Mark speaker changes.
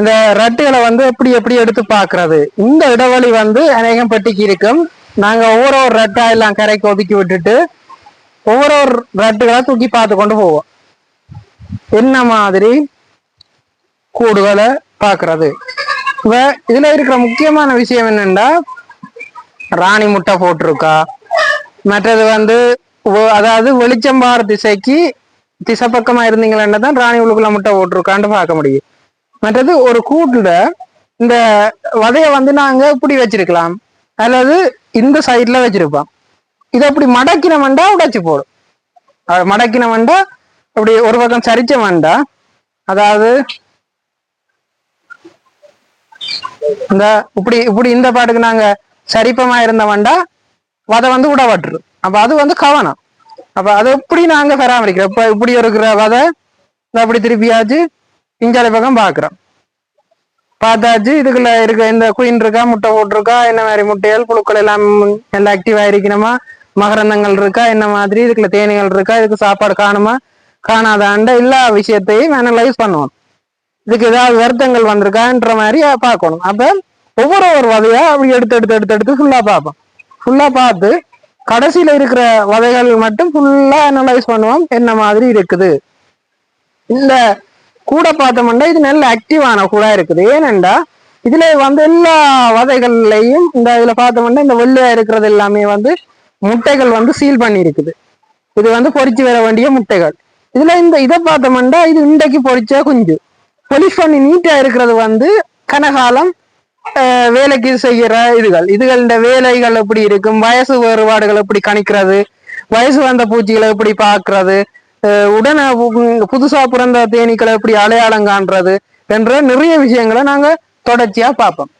Speaker 1: இந்த ரட்டுகளை வந்து எப்படி எப்படி எடுத்து பாக்குறது இந்த இடைவெளி வந்து அநேகம் பெட்டிக்கு இருக்கும். நாங்க ஒவ்வொரு ஒரு ரட்டா எல்லாம் கரைக்கு ஒதுக்கி விட்டுட்டு ஒவ்வொரு ஒரு ரட்டுகளை தூக்கி பார்த்து கொண்டு போவோம். என்ன மாதிரி கூடுகளை பாக்குறது இப்ப இதுல இருக்கிற முக்கியமான விஷயம் என்னன்னா ராணி முட்டை போட்டிருக்கா. மற்றது வந்து அதாவது வெளிச்சம்பார திசைக்கு திசை பக்கமா இருந்தீங்களா தான் ராணி உள்ளுக்குள்ள முட்டை போட்டிருக்கான்னு பார்க்க முடியும். மற்றது ஒரு கூட்டுல இந்த வதைய வந்து நாங்க இப்படி வச்சிருக்கலாம். அல்லது இந்த சைட்ல வச்சிருப்போம். இதை அப்படி மடக்கின வண்டா உடைச்சு போடும். மடக்கின வண்டா அப்படி ஒரு பக்கம் சரிச்ச வண்டா அதாவது இந்த இப்படி இப்படி இந்த பாட்டுக்கு நாங்க சரிப்பமா இருந்த வண்டா வதை வந்து விடப்பட்டுரு அப்ப அது வந்து கவனம். அப்ப அது எப்படி நாங்க பராமரிக்கிறோம்? இப்ப இப்படி இருக்கிற வதை அப்படி திருப்பியாச்சு பிஞ்சாலை பக்கம் பாக்குறோம். பார்த்தாச்சு இதுக்குள்ள இருக்க இந்த குயின் இருக்கா முட்டை போட்டிருக்கா என்ன மாதிரி முட்டைகள் புழுக்கள் எல்லாம் எல்லாம் ஆக்டிவா இருக்கணுமா? மகரந்தங்கள் இருக்கா என்ன மாதிரி? இதுக்குள்ள தேனீகள் இருக்கா இதுக்கு சாப்பாடு காணுமா? காணாதாண்ட எல்லா விஷயத்தையும் அனலைஸ் பண்ணுவோம். இதுக்கு ஏதாவது வருத்தங்கள் வந்திருக்கான்ற மாதிரி பார்க்கணும். அப்ப ஒவ்வொரு ஒரு வதையா அப்படி எடுத்து எடுத்து எடுத்து எடுத்து ஃபுல்லா பார்ப்போம். ஃபுல்லா பார்த்து கடைசியில இருக்கிற வதைகள் மட்டும் ஃபுல்லா அனலைஸ் பண்ணுவோம். என்ன மாதிரி இருக்குது? இந்த கூட பார்த்தோம்னா இது நல்ல ஆக்டிவான கூட இருக்குது. ஏனெண்டா இதுல வந்து எல்லா வதைகள்லையும் இந்த இதுல பார்த்தோம்னா இந்த வெள்ளையா இருக்கிறது எல்லாமே வந்து முட்டைகள் வந்து சீல் பண்ணி இருக்குது இது வந்து பொறிச்சு வர வேண்டிய முட்டைகள். இதுல இந்த இதை பார்த்தோம்னா இது இன்றைக்கு பொரிச்ச குஞ்சு. பொலிஷ் பண்ணி நீட்டா இருக்கிறது வந்து கனகாலம் வேலைக்கு செய்கிற இதுகள். இதுகள் இந்த வேலைகள் எப்படி இருக்கும்? வயசு வேறுபாடுகள் எப்படி கணிக்கிறது? வயசு வந்த பூச்சிகளை எப்படி பாக்குறது உடனே புதுசா பிறந்த தேனீக்களை எப்படி அடையாளம் காண்றது என்ற நிறைய விஷயங்களை நாங்க தொடர்ச்சியா பார்ப்போம்.